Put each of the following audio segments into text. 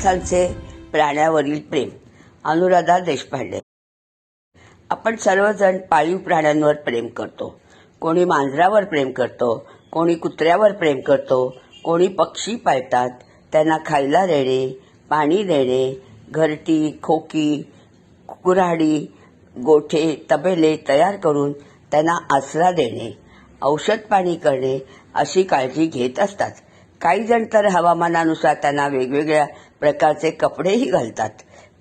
माणसांचे प्राण्यावरील प्रेम. अनुराधा देशपांडे. आपण सर्वजण पाळीव प्राण्यांवर प्रेम करतो. कोणी मांजरावर प्रेम करतो कोणी कुत्र्यावर प्रेम करतो कोणी पक्षी पाळतात त्यांना खायला देणे पाणी देणे घरटी खोकी कुऱ्हाडी गोठे तबेले तयार करून त्यांना आसरा देणे औषध पाणी करणे अशी काळजी घेत असतात. काही जण तर हवामानानुसार त्यांना वेगवेगळ्या प्रकारचे कपडेही घालतात.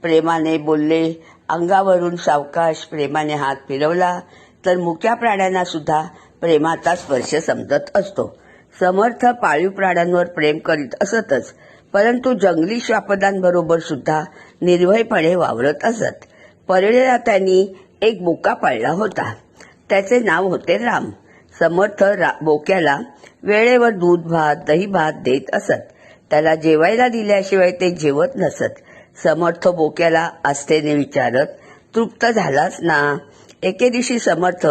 प्रेमाने बोलले अंगावरून सावकाश प्रेमाने हात फिरवला तर मुक्या प्राण्यांना सुद्धा प्रेमाचा स्पर्श समजत असतो. समर्थ पाळीव प्राण्यांवर प्रेम करीत असतच परंतु जंगली श्वापदांबरोबर सुद्धा निर्भयपणे वावरत असत. परळेला त्यांनी एक बोका पाळला होता. त्याचे नाव होते राम. समर्थ रा बोक्याला वेळेवर दूध भात दही भात देत असत. त्याला जेवायला दिल्याशिवाय ते जेवत नसत. समर्थ बोक्याला आस्थेने विचारत तृप्त झालास ना? एके दिवशी समर्थ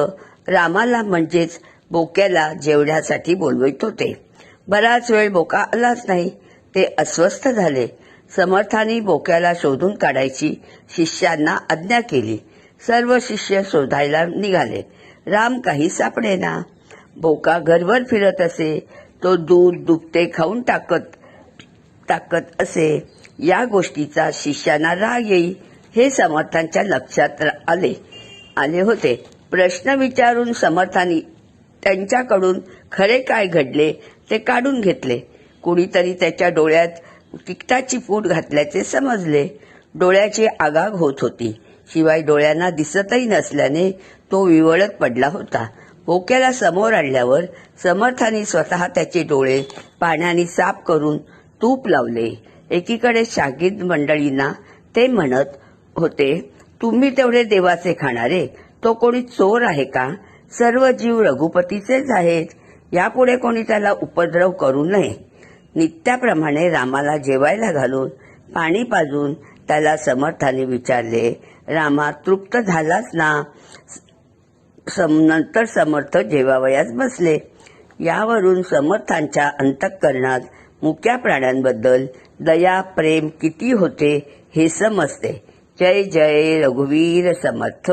रामाला म्हणजेच बोक्याला जेवण्यासाठी बोलवित होते. बराच वेळ बोका आलाच नाही. ते अस्वस्थ झाले. समर्थाने बोक्याला शोधून काढायची शिष्यांना आज्ञा केली. सर्व शिष्य शोधायला निघाले. राम काही सापडेना. बोका घरभर फिरत असे. तो दूध दुपते खाऊन टाकत टाकत असे. या गोष्टीचा शिष्यांना राग येई हे समर्थांच्या लक्षात आले. आले होते. प्रश्न विचारून समर्थांनी त्यांच्याकडून खरे काय घडले ते काढून घेतले. कुणीतरी त्याच्या डोळ्यात तिकटाची फूट घातल्याचे समजले. डोळ्याची आगाग होत होती. शिवाय डोळ्यांना दिसतही नसल्याने तो विवळत पडला होता. बोक्याला समोर आणल्यावर समर्थाने स्वतः त्याचे डोळे पाण्याने साफ करून तूप लावले. एकीकडे शागिद मंडळींना ते म्हणत होते तुम्ही तेवढे देवाचे खाणारे तो कोणी चोर आहे का? सर्व जीव रघुपतीचेच आहेत. यापुढे कोणी त्याला उपद्रव करू नये. नित्याप्रमाणे रामाला जेवायला घालून पाणी पाजून त्याला समर्थाने विचारले रामा तृप्त झालाच ना? सम नंतर समर्थ जेवावयास बसले. यावरून समर्थांच्या अंतःकरणात मुक्या प्राण्यांबद्दल दया प्रेम किती होते हे समजते. जय जय रघुवीर समर्थ.